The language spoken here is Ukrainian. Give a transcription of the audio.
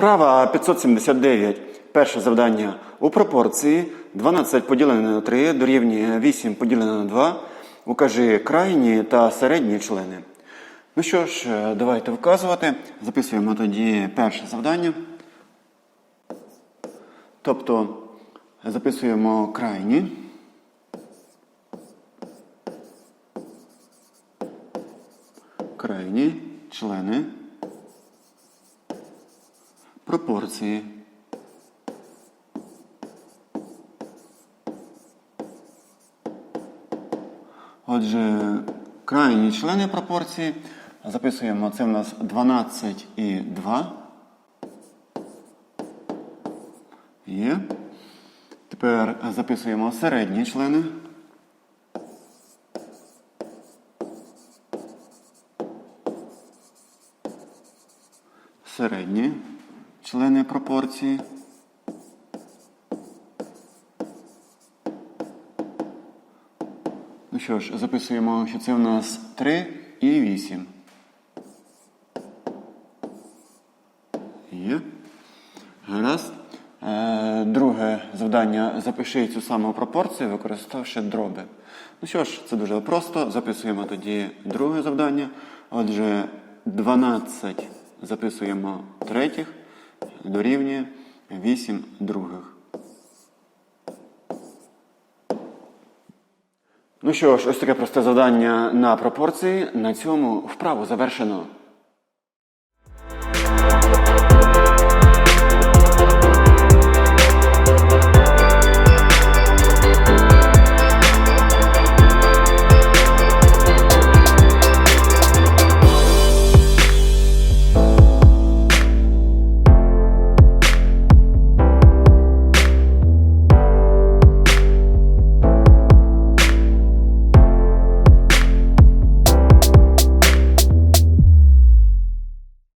Вправа 579. Перше завдання. У пропорції 12 поділене на 3 дорівнює 8 поділене на 2. Укажи крайні та середні члени. Ну що ж, е, давайте вказувати. Записуємо тоді перше завдання. Тобто записуємо крайні. Крайні члени пропорції. Отже, крайні члени пропорції записуємо. Це в нас 12 і 2. Є. Тепер записуємо середні члени. Середні члени пропорції. Ну що ж, записуємо, що це в нас 3 і 8. Є. Гаразд. Е, друге завдання запиши цю саму пропорцію, використавши дроби. Ну що ж, це дуже просто. Записуємо тоді друге завдання. Отже, 12 записуємо третіх, дорівнює 8 других. Ну що ж, ось таке просте завдання на пропорції. На цьому вправу завершено.